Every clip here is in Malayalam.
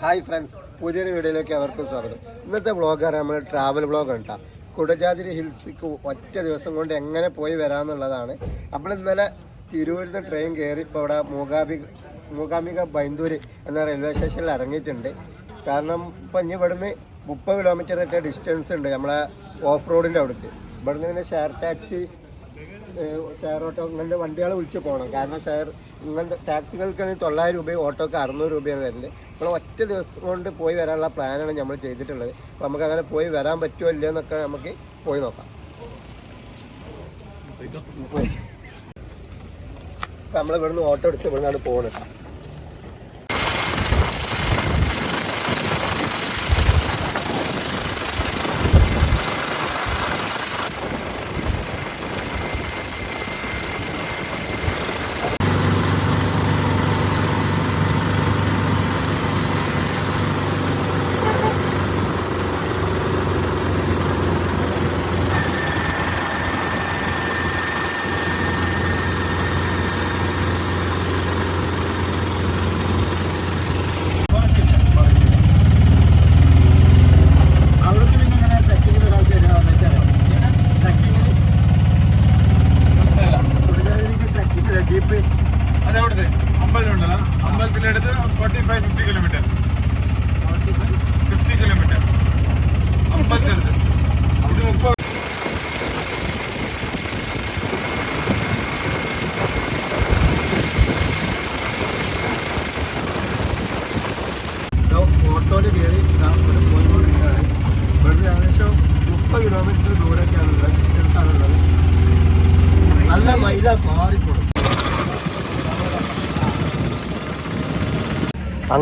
ഹായ് ഫ്രണ്ട്സ് പുതിയൊരു വീഡിയോയിലേക്ക് അവർക്കും സ്വാഗതം. ഇന്നത്തെ വ്ളോഗാണ് നമ്മൾ ട്രാവൽ വ്ളോഗ് കേട്ടോ കുടജാതിരി ഹിൽസിക്ക് ഒറ്റ ദിവസം കൊണ്ട് എങ്ങനെ പോയി വരാമെന്നുള്ളതാണ് നമ്മൾ ഇന്നലെ തിരൂരിൽ നിന്ന് ട്രെയിൻ കയറി ഇപ്പോൾ ഇവിടെ മൂകാംബിക മൂകാംബിക ബൈന്ദൂര് എന്ന റെയിൽവേ സ്റ്റേഷനിൽ ഇറങ്ങിയിട്ടുണ്ട്. കാരണം ഇപ്പം ഇനി ഇവിടുന്ന് മുപ്പത് കിലോമീറ്റർ ഒക്കെ ഡിസ്റ്റൻസ് ഉണ്ട് നമ്മളെ ഓഫ് റോഡിന്റെ അവിടേക്ക്. ഇവിടുന്ന് പിന്നെ ഷെയർ ടാക്സി ഷെയർ ഓട്ടോ അങ്ങനത്തെ വണ്ടികൾ വിളിച്ച് പോകണം കാരണം ഷെയർ ഇങ്ങനത്തെ ടാക്സികൾക്കാണെങ്കിൽ തൊള്ളായിരം രൂപയും ഓട്ടോക്ക് അറുന്നൂറ് രൂപയാണ് വരുന്നത്. നമ്മൾ ഒറ്റ ദിവസം കൊണ്ട് പോയി വരാനുള്ള പ്ലാനാണ് നമ്മൾ ചെയ്തിട്ടുള്ളത്. അപ്പോൾ നമുക്ക് അങ്ങനെ പോയി വരാൻ പറ്റുമോ ഇല്ലയോ എന്നൊക്കെ നമുക്ക് പോയി നോക്കാം. നമ്മൾ ഇവിടുന്ന് ഓട്ടോ എടുത്ത് ഇവിടുന്നാണ് പോകുന്നത് അവിടുത്തെ പിന്നെ ഇങ്ങനെ ട്രക്കിങ്ങിന് ഒരാൾക്ക് വരുവാന്ന് വെച്ചാൽ ട്രക്കിങ്ങിന് കുടുജാതിരിക്ക് ട്രക്കിങ്ങില്ല ജീപ്പ് അതവിടുത്തെ അമ്പലം ഉണ്ടല്ലോ അമ്പലത്തിന്റെ അടുത്ത് forty five fifty kilometre fifty kilometre അമ്പലത്തിന്റെ അടുത്ത് ഇത് മുപ്പത് ഓട്ടോയിൽ കയറി ഇവിടെ പോയിക്കൊണ്ടിരിക്കുകയാണ് ഇവിടുന്ന് ഏകദേശം മുപ്പത് കിലോമീറ്റർ ദൂരമൊക്കെയാണുള്ളത് ഡിസ്റ്റൻസ് ആണുള്ളത് നല്ല മൈല മാറിക്കൊടുക്കും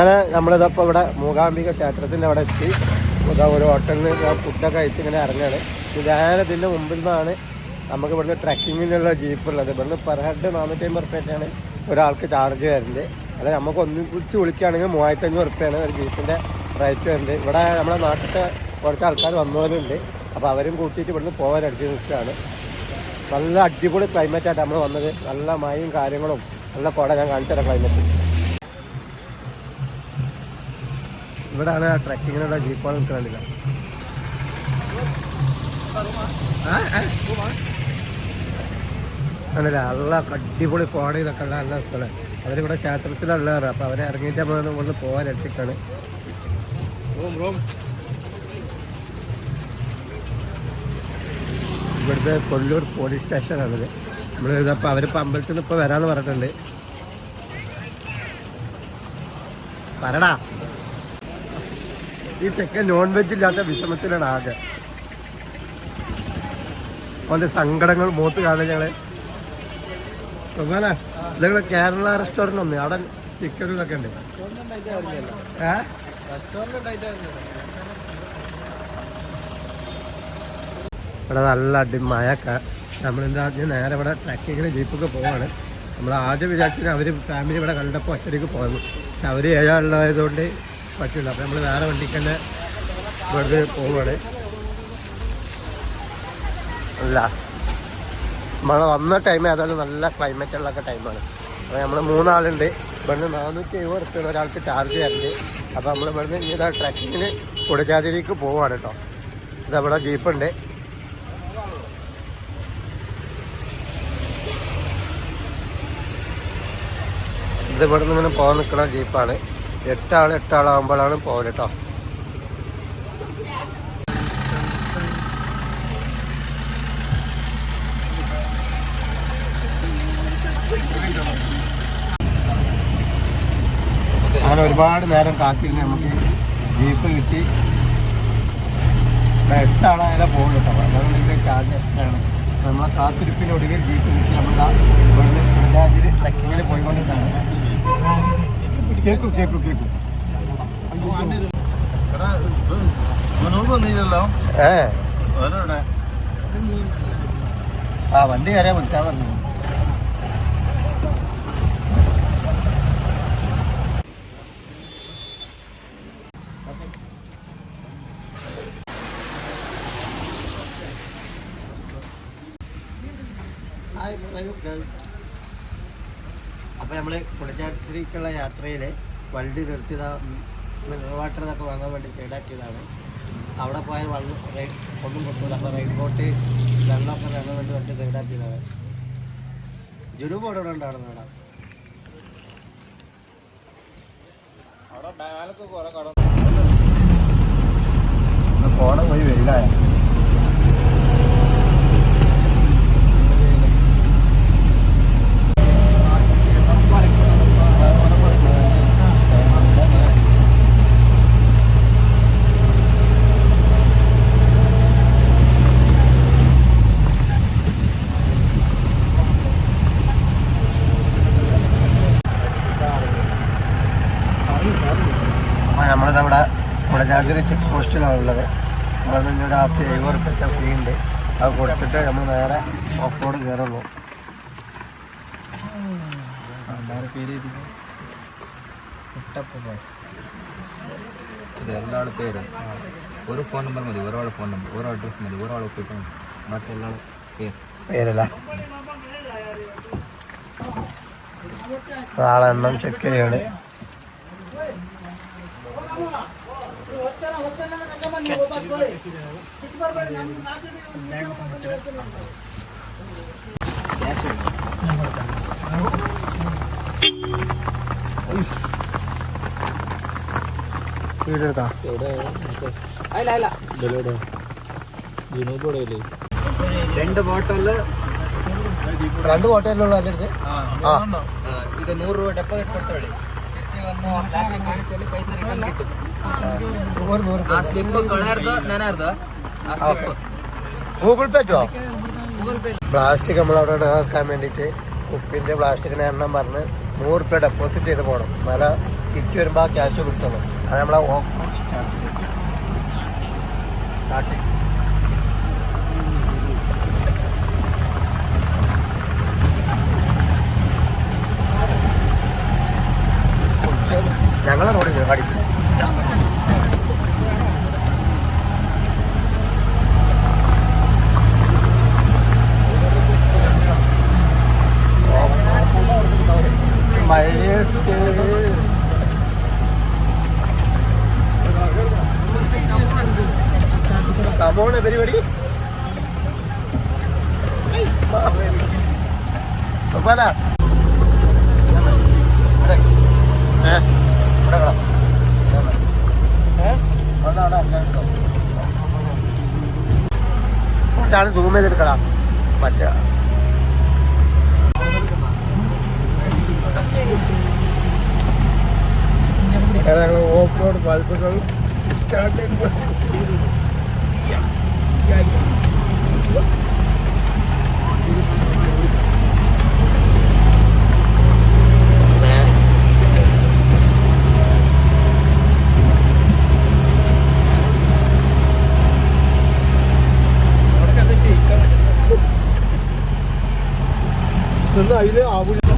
അങ്ങനെ നമ്മളിതപ്പോൾ ഇവിടെ മൂകാംബിക ക്ഷേത്രത്തിന്റെ അവിടെ എത്തി. ഇതാ ഒരു ഹോട്ടലിൽ ഫുഡൊക്കെ കഴിച്ച് ഇങ്ങനെ ഇറങ്ങുകയാണ് നേരെ ഇതിന്റെ മുമ്പിൽ നിന്നാണ് നമുക്ക് ഇവിടുന്ന് ട്രക്കിങ്ങിനുള്ള ജീപ്പ് ഉള്ളത്. ഇവിടുന്ന് പെർ ഹെഡ് നാനൂറ്റി അമ്പത് റുപ്യാണ് ഒരാൾക്ക് ചാർജ് വരുന്നത്. അല്ല നമുക്ക് ഒന്നിച്ച് വിളിക്കുകയാണെങ്കിൽ മൂവായിരത്തി അഞ്ഞൂറ് റുപ്യാണ് ഒരു ജീപ്പിന്റെ റേറ്റ് വരുന്നത്. ഇവിടെ നമ്മുടെ നാട്ടിലത്തെ കുറച്ച് ആൾക്കാർ വന്നവരുണ്ട്. അപ്പോൾ അവരും കൂട്ടിയിട്ട് ഇവിടുന്ന് പോകാൻ അടിച്ച് നിൽക്കുകയാണ്. നല്ല അടിപൊളി ക്ലൈമറ്റായിട്ട് നമ്മൾ വന്നത്. നല്ല മഴയും കാര്യങ്ങളും നല്ല കുട ഞാൻ കാണിച്ചു തരാം ക്ലൈമറ്റ് ഇവിടാണ് ആ ട്രക്കിങ്ങിനുള്ള ജീപ്പുകൾ നിൽക്കുന്നില്ല ആണല്ലേ നല്ല അടിപൊളി കോട ഇതൊക്കെ ഉള്ള നല്ല സ്ഥലം. അവരിവിടെ ക്ഷേത്രത്തിലുള്ളവരാണ് അപ്പോൾ അവരെ ഇറങ്ങിയിട്ട് നമ്മൾ ഇവിടുന്ന് പോകാൻ എത്തിക്കാണ് ഇവിടുത്തെ കൊല്ലൂർ പോലീസ് സ്റ്റേഷനാണിത് നമ്മൾ ഇതപ്പോൾ അവരിപ്പോൾ അമ്പലത്തിൽ നിന്ന് ഇപ്പോൾ വരാമെന്ന് പറഞ്ഞിട്ടുണ്ട്. പറടാ. ഈ ചെക്കൻ നോൺ വെജ് ഇല്ലാത്ത വിഷമത്തിലാണ് ആകെ. അവന്റെ സങ്കടങ്ങൾ മൂത്ത് കാണുക ഞങ്ങൾ. ഇതങ്ങൾ കേരള റെസ്റ്റോറന്റ് ഒന്ന് അവിടെ ചിക്കനും ഇതൊക്കെ ഉണ്ട്. ഇവിടെ നല്ല അടി മഴയൊക്കെ നമ്മളെന്താ നേരെ ഇവിടെ ട്രക്കിങ്ങിന് ജീപ്പൊക്കെ പോവാണ്. നമ്മൾ ആദ്യം വിചാരിച്ചിട്ട് അവർ ഫാമിലി ഇവിടെ കണ്ടപ്പോൾ ഒറ്റയ്ക്ക് പോകുന്നു അവർ ഏഴാളുള്ളതായതുകൊണ്ട് പറ്റില്ല. അപ്പോൾ നമ്മൾ വേറെ വണ്ടിക്ക് തന്നെ വെറുതെ പോവാണ് അല്ല നമ്മൾ വന്ന ടൈം ഏതായാലും നല്ല ക്ലൈമറ്റ് ഉള്ള ടൈമാണ് അപ്പോൾ നമ്മൾ മൂന്നാളുണ്ട്. ഇവിടുന്ന് നാനൂറ്റി എഴുപത് റുപ്യാണ് ഒരാൾക്ക് ചാർജ് തരുന്നത് അപ്പോൾ നമ്മൾ ഇവിടുന്ന് ഇനി ഇതാ ട്രക്കിങ്ങിന് കുടജാതിരിക്ക് പോവാണ് കേട്ടോ ഇതവിടെ ജീപ്പുണ്ട് ഇത് ഇവിടുന്ന് ഇങ്ങനെ പോകാൻ നിൽക്കുന്ന ജീപ്പാണ് എട്ടാൾ എട്ടാളാകുമ്പോഴാണ് പോരട്ടോ അങ്ങനെ ഒരുപാട് നേരം കാത്തിരുന്ന് നമുക്ക് ജീപ്പ് കിട്ടി. എട്ടാളായാലും എട്ടാളായാലേ പോകുള്ളൂ കേട്ടോ അതുകൊണ്ട് ചാർജ് എക്സ്ട്രാണ് നമ്മളെ കാത്തിരിപ്പിനൊടുവിൽ ജീപ്പ് കിട്ടി. നമ്മൾ ഇവിടുന്ന് ട്രക്കിങ്ങിൽ പോയിക്കൊണ്ടിരുന്നതാണ് കേക്കും മുന്നോട്ട് വന്നില്ലല്ലോ. ഏ. ആ വണ്ടി കയറിയാൽ വിളിക്കാൻ പറഞ്ഞു. അപ്പൊ നമ്മൾ കുളച്ചാത്തിരിക്കുള്ള യാത്രയിൽ വണ്ടി നിർത്തിയത് മിനറൽ വാട്ടർ ഇതൊക്കെ വാങ്ങാൻ വേണ്ടി സൈഡാക്കിയതാണ് അവിടെ പോയാൽ വള്ളം റെയിൻ ഒന്നും കൊടുക്കില്ല അപ്പോൾ റെയിൻ കോട്ട് വെള്ളമൊക്കെ വാങ്ങാൻ വേണ്ടി വണ്ടി സൈഡാക്കിയതാണ് ജുനൂബ് അവിടെ ഇവിടെ ഉണ്ടായിരുന്നു അവിടെ പോണ പോയി വെയിലായ അപ്പോൾ നമ്മളിതവിടെ കുടജാഗിരി ചെക്ക് പോസ്റ്റിലാണ് ഉള്ളത് ഇവിടെ നിന്ന് ഇപ്പോഴത്തെ ഫ്രീ ഉണ്ട്. അത് കൊടുത്തിട്ട് നമ്മൾ നേരെ ഓഫ് റോഡ് കയറുള്ളൂ. ഇത് എല്ലാവരുടെ പേര് ഒരു ഫോൺ നമ്പർ മതി ഒരാളുടെ ഫോൺ നമ്പർ ഒരാൾ അഡ്രസ് മതി ഒരാൾ ഒപ്പിട്ട് മതി. ബാക്കി എല്ലാവരും പേര്. പേരല്ല. ആളെണ്ണം ചെക്ക് ചെയ്യാണ്. വീടെടുക്കാം അല്ല അല്ല. രണ്ട് ബോട്ടൽ രണ്ട് കോട്ടയിലുള്ള എന്റെ അടുത്ത്? ഇത് നൂറ് രൂപ ഡെപ്പോസിറ്റ് കൊടുത്തോളി തിരിച്ച് വന്ന് ലാസ്റ്റ് കാണിച്ചാൽ പൈസ റിട്ടേൺ കിട്ടും. ഗൂഗിൾ പേ പറ്റുമോ പ്ലാസ്റ്റിക് നമ്മൾ അവിടെ ഇടാക്കാൻ വേണ്ടിട്ട് ഉപ്പിന്റെ പ്ലാസ്റ്റിക്കിന്റെ എണ്ണം പറഞ്ഞ് നൂറ് റുപ്യ ഡെപ്പോസിറ്റ് ചെയ്ത് പോകണം. നല്ല തിരിച്ചു വരുമ്പോൾ ആ ക്യാഷ് കിട്ടണം. അത് നമ്മളെ ഓഫ് സ്റ്റാർട്ടിങ് ഞങ്ങളെ റോഡിൽ കടി കമോണ് പരിപാടി ഒപ്പാനാ ഇതാണ് സൂം ചെയ്തെടുക്കടാ. മറ്റേ. ഓഫ് റോഡ് പതിപ്പുകൾ സ്റ്റാർട്ട് അതിൽ ആവൂല മാറിക്കോളി എല്ലാം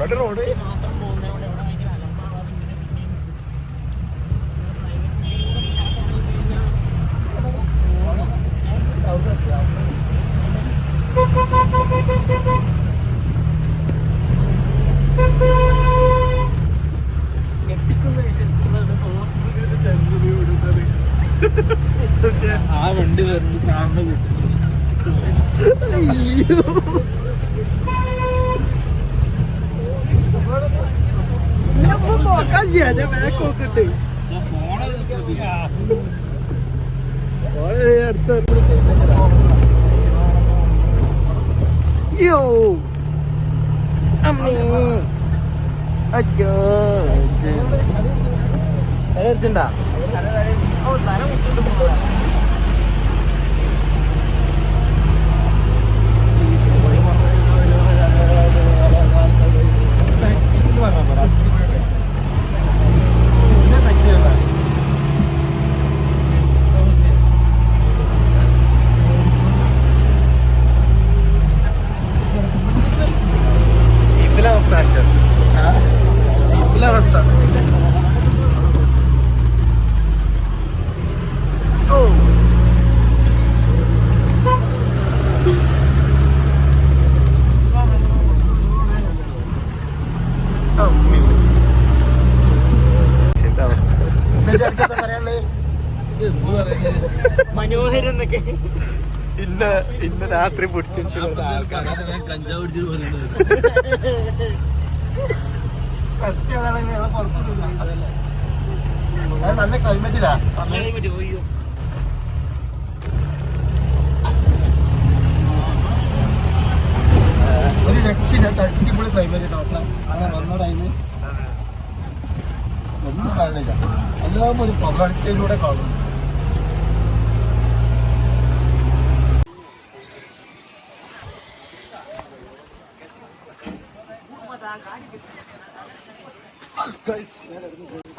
എവിടെ റോഡ് ആ വണ്ടി വരുന്നത് കാണുന്നത് യോ അമ്മേ. അച്ഛോ അടിച്ചിണ്ടാ അവസ്ഥ മനോഹരം എന്നൊക്കെ. ഇന്ന ഇന്ന രാത്രി പിടിച്ചു കഞ്ചാവ് പിടിച്ചിട്ട് ഞാൻ നല്ല ക്ലൈമറ്റിലാ ഒരു അടിപൊളി ക്ലൈമറ്റ് ഡോക്ടർ അങ്ങനെ വന്ന ടൈമിൽ ഒന്നും കാണില്ല എല്ലാം ഒരു പകർച്ചയിലൂടെ കാണുന്നു.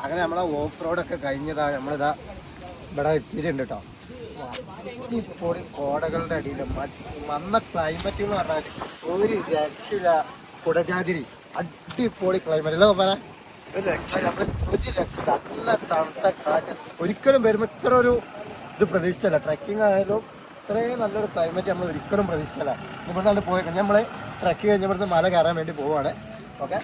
അങ്ങനെ നമ്മളെ ഓഫ് റോഡൊക്കെ കഴിഞ്ഞതാ നമ്മളിതാ ഇവിടെ എത്തിയിട്ടുണ്ട് കേട്ടോ അടിപൊളി കോടകളുടെ അടിയിൽ വന്ന ക്ലൈമറ്റ് എന്ന് പറഞ്ഞാൽ ഒരു രക്ഷയില്ല. കുടജാതിരി. അടിപൊളി ക്ലൈമറ്റ് അല്ലേ നോക്കാനാ നല്ല ഒരിക്കലും വരുമ്പോൾ ഇത്ര ഒരു ഇത് പ്രതീക്ഷിച്ചല്ല. ട്രക്കിംഗ് ആയാലും ഇത്രയും നല്ലൊരു ക്ലൈമറ്റ് നമ്മൾ ഒരിക്കലും പ്രതീക്ഷിച്ചല്ല. ഇവിടുന്ന് പോയി കഴിഞ്ഞാൽ നമ്മൾ ട്രക്ക് കഴിഞ്ഞ ഇവിടുന്ന് മല കയറാൻ വേണ്ടി പോവാണ്. ഓക്കെ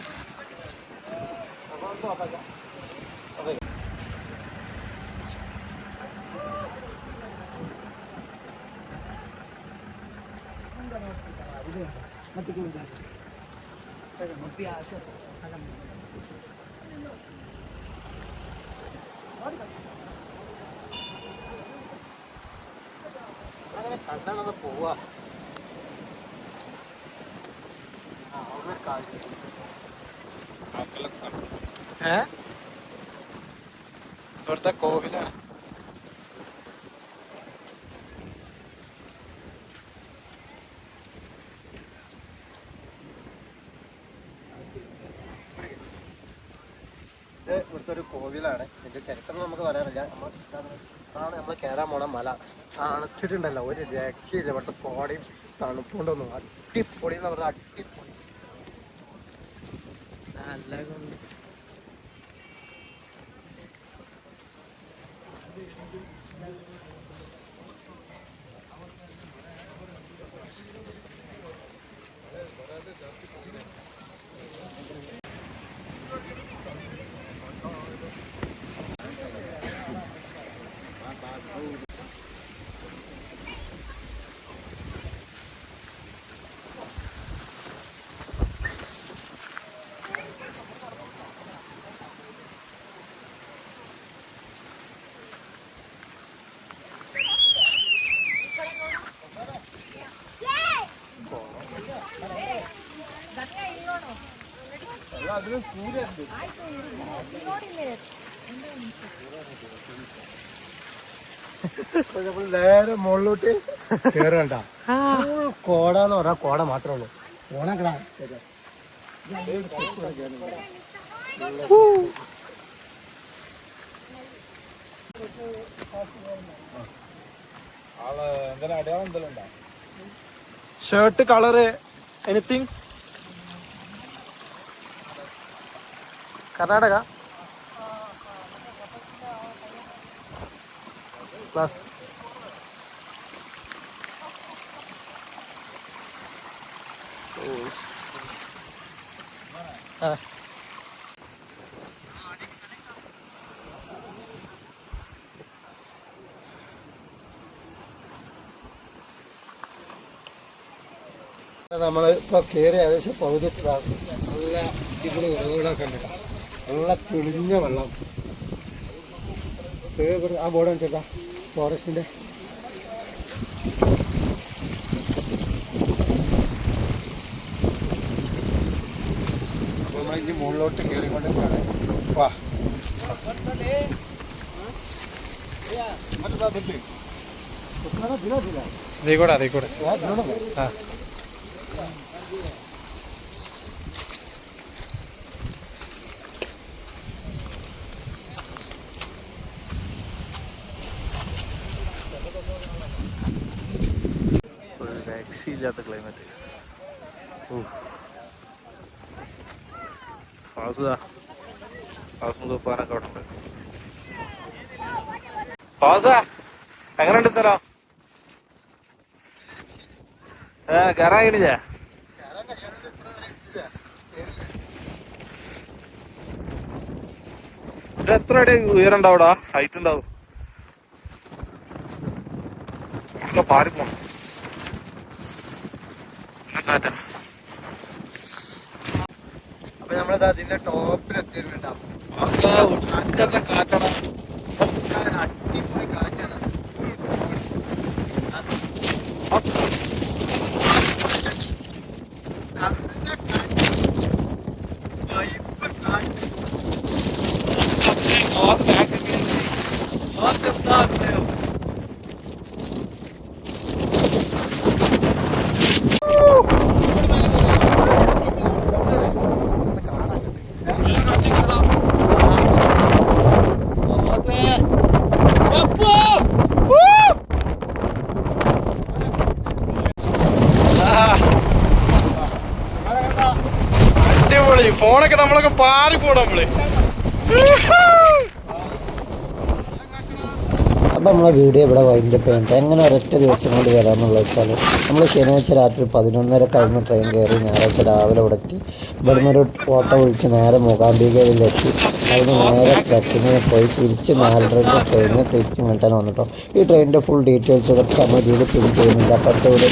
അങ്ങനെ കണ്ടാണത് പോവാ. ഏ? ഇവിടുത്തെ കോവിലാണ് ഇത് ഇവിടുത്തെ ഒരു ഇതിന്റെ ചരിത്രം നമുക്ക് പറയാറില്ല നമ്മൾ ആണ് നമ്മൾ കയറാൻ പോണ മല. തണുത്തിട്ടുണ്ടല്ലോ. ഒരു രക്ഷയില്ല. ഇവിടുത്തെ കോടയും തണുപ്പുണ്ടൊന്നും? അടിപൊളി എന്ന് പറഞ്ഞാൽ അടിപൊളി. നല്ല നേരെ മുകളിലോട്ട് കേറണ്ട. കോട എന്ന് പറഞ്ഞാൽ കോട മാത്രമേ ഉള്ളൂ. ഓണക്കടാ shirt colour anything Karnataka class നമ്മൾ ഇപ്പൊ കയറി ഏകദേശം പകുതി. നല്ല അടിപൊളി ഉറവുകളൊക്കെ ഉണ്ട് കേട്ടോ. നല്ല തെളിഞ്ഞ വെള്ളം. ദേ ആ ബോർഡ് ചേട്ടാ ഫോറസ്റ്റിന്റെ നമ്മൾ ഇനി മുകളിലോട്ട് കയറിക്കൊണ്ടിരിക്കുകയാണ്. വാ. അതേ കൂടെ അതേ കൂടെ. ആ ഒരു ക്ലൈമറ്റ് ഫാസ് ഫാസും തുപ്പാനൊക്കെ അവിടെ ഉണ്ട് ഫാസ എങ്ങനെയുണ്ട് സ്ഥലം? ഏ കയറാൻ കഴിഞ്ഞില്ലേ? ഇത് എത്ര അടി ഉയരം ഉണ്ടാവും ഹൈറ്റ് ഉണ്ടാവും. പാരി പാറിപ്പോ കാറ്റാ അപ്പൊ നമ്മളത് അതിന്റെ കാറ്റാണ് അടിപൊളി കാറ്റാണ് നല്ല കാറ്റ്. വൈബ് കാറ്റ്. അടിപൊളി ഫോണൊക്കെ നമ്മളൊക്കെ പാറി പോണം നമ്മൾ. അപ്പോൾ നമ്മളെ വീഡിയോ ഇവിടെ വൈൻഡപ്പ് ചെയ്യട്ടെ എങ്ങനെ ഒരൊറ്റ ദിവസം കൊണ്ട് വരാമെന്നുള്ള വെച്ചാൽ നമ്മൾ ശനിയാഴ്ച രാത്രി പതിനൊന്നര കഴിഞ്ഞ് ട്രെയിൻ കയറി ഞായറാഴ്ച രാവിലെ ഇവിടെ എത്തി. ഇവിടുന്ന് ഒരു ഫോട്ടോ വിളിച്ച് നേരെ മൂകാംബികയിലെത്തി അതിന് നേരെ ട്രക്കിങ്ങിന് പോയി തിരിച്ച് നാലരയുടെ ട്രെയിനിന് തിരിച്ച് ഇങ്ങോട്ടാണ് വന്നിട്ടോ ഈ ട്രെയിനിന്റെ ഫുൾ ഡീറ്റെയിൽസ് ഒക്കെ നമ്മൾ ഇതിൽ പിൻ ചെയ്യുന്നുണ്ട്. അപ്പോഴത്തെ വീഡിയോ